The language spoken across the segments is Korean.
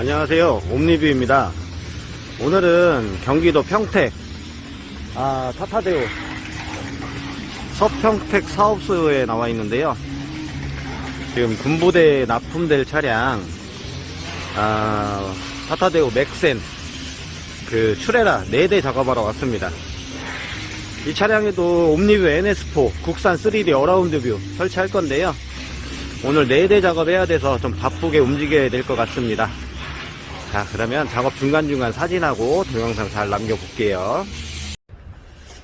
안녕하세요. 옴리뷰입니다. 오늘은 경기도 평택, 아, 타타데오 서평택 사업소에 나와 있는데요. 지금 군부대에 납품될 차량, 아, 타타데오 맥센, 그, 추레라 4대 작업하러 왔습니다. 이 차량에도 옴니뷰 NS4 국산 3D 어라운드 뷰 설치할 건데요. 오늘 4대 작업해야 돼서 좀 바쁘게 움직여야 될 것 같습니다. 자, 그러면 작업 중간중간 사진하고 동영상 잘 남겨볼게요.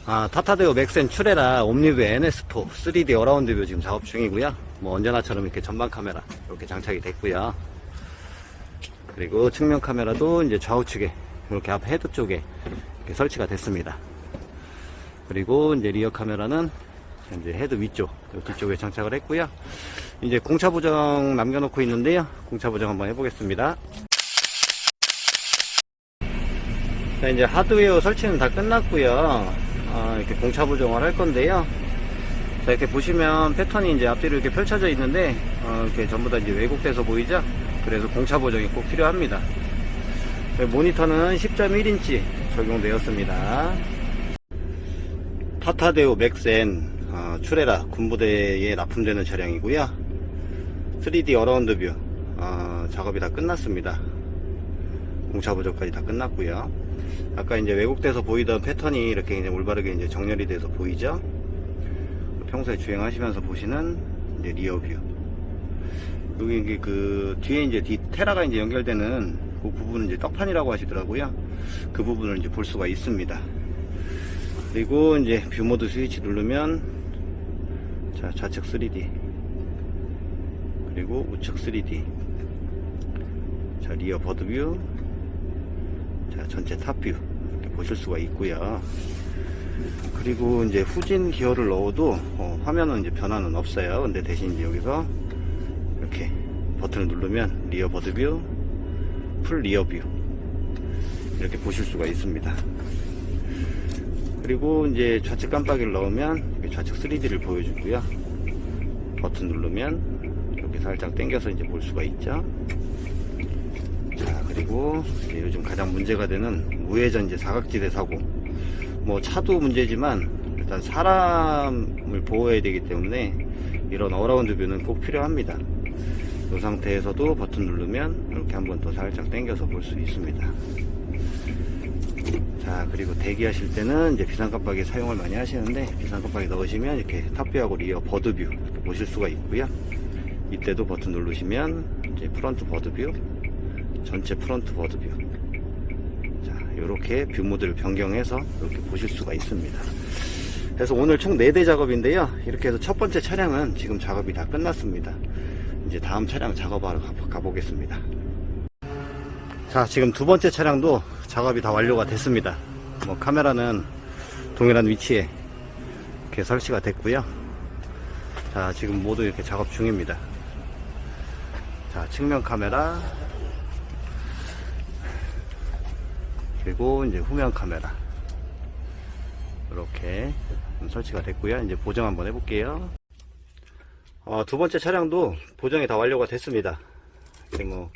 아, 타타데오 맥센 추레라 옴니뷰 NS4 3D 어라운드 뷰 지금 작업 중이고요. 뭐 언제나처럼 이렇게 전방 카메라 이렇게 장착이 됐고요. 그리고 측면 카메라도 이제 좌우측에 이렇게 앞 헤드 쪽에 이렇게 설치가 됐습니다. 그리고 이제 리어 카메라는 이제 헤드 위쪽 요 뒤쪽에 장착을 했고요. 이제 공차 보정 남겨놓고 있는데요. 공차 보정 한번 해보겠습니다. 자, 이제 하드웨어 설치는 다 끝났고요. 아, 이렇게 공차 보정을 할 건데요. 자, 이렇게 보시면 패턴이 이제 앞뒤로 이렇게 펼쳐져 있는데, 어, 이렇게 전부 다 이제 왜곡돼서 보이죠? 그래서 공차 보정이 꼭 필요합니다. 네, 모니터는 10.1인치 적용되었습니다. 타타데오 맥센 어, 추레라 군부대에 납품되는 차량이고요. 3D 어라운드 뷰 어, 작업이 다 끝났습니다. 공차 보정까지 다 끝났고요. 아까 이제 왜곡돼서 보이던 패턴이 이렇게 이제 올바르게 이제 정렬이 돼서 보이죠? 평소에 주행하시면서 보시는 이제 리어 뷰. 여기 이게 그 뒤에 이제 뒤 테라가 이제 연결되는 그 부분은 이제 떡판이라고 하시더라고요. 그 부분을 이제 볼 수가 있습니다. 그리고 이제 뷰 모드 스위치 누르면 자 좌측 3D 그리고 우측 3D 자 리어 버드뷰 자 전체 탑뷰 이렇게 보실 수가 있고요 그리고 이제 후진 기어를 넣어도 어, 화면은 이제 변화는 없어요 근데 대신 이제 여기서 이렇게 버튼을 누르면 리어 버드뷰 풀 리어 뷰 이렇게 보실 수가 있습니다 그리고 이제 좌측 깜빡이를 넣으면 좌측 3D를 보여주고요. 버튼 누르면 이렇게 살짝 당겨서 이제 볼 수가 있죠. 자, 그리고 요즘 가장 문제가 되는 우회전 이제 사각지대 사고. 뭐 차도 문제지만 일단 사람을 보호해야 되기 때문에 이런 어라운드 뷰는 꼭 필요합니다. 이 상태에서도 버튼 누르면 이렇게 한 번 더 살짝 당겨서 볼 수 있습니다. 자 그리고 대기하실 때는 이제 비상깜빡이 사용을 많이 하시는데 비상깜빡이 넣으시면 이렇게 탑뷰하고 리어 버드뷰 보실 수가 있고요 이때도 버튼 누르시면 이제 프런트 버드뷰 전체 프런트 버드 뷰. 자 이렇게 뷰 모드를 변경해서 이렇게 보실 수가 있습니다. 그래서 오늘 총 4대 작업인데요. 이렇게 해서 첫 번째 차량은 지금 작업이 다 끝났습니다. 이제 다음 차량 작업하러 가- 가보겠습니다. 자 지금 두 번째 차량도 작업이 다 완료가 됐습니다. 뭐 카메라는 동일한 위치에 이렇게 설치가 됐고요. 자 지금 모두 이렇게 작업 중입니다. 자 측면 카메라 그리고 이제 후면 카메라. 이렇게 설치가 됐고요. 이제 보정 한번 해볼게요. 어, 두 번째 차량도 보정이 다 완료가 됐습니다. 뭐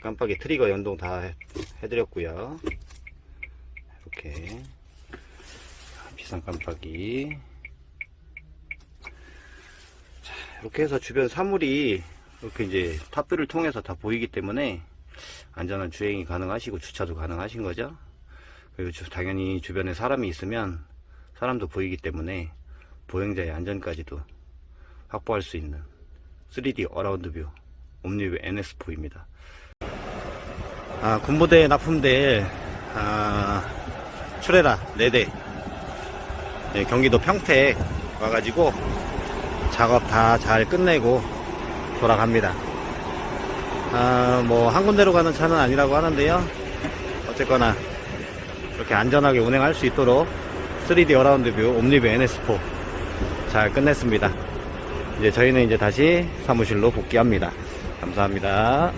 깜빡이 트리거 연동 다 해- 해드렸고요. 이렇게. 비상 깜빡이. 자 이렇게 해서 주변 사물이 이렇게 이제 탑뷰를 통해서 다 보이기 때문에 안전한 주행이 가능하시고 주차도 가능하신 거죠? 그리고 주- 당연히 주변에 사람이 있으면 사람도 보이기 때문에 보행자의 안전까지도 확보할 수 있는 3D 어라운드 뷰 옴니뷰 NS4입니다. 아, 군부대에 납품될 아, 추레라 4대. 네, 경기도 평택 와가지고 작업 다 잘 끝내고 돌아갑니다 아, 뭐 한 군데로 가는 차는 아니라고 하는데요. 어쨌거나 이렇게 안전하게 운행할 수 있도록 3D 어라운드 뷰 옴니뷰 NS4 잘 끝냈습니다. 이제 저희는 이제 다시 사무실로 복귀합니다. 감사합니다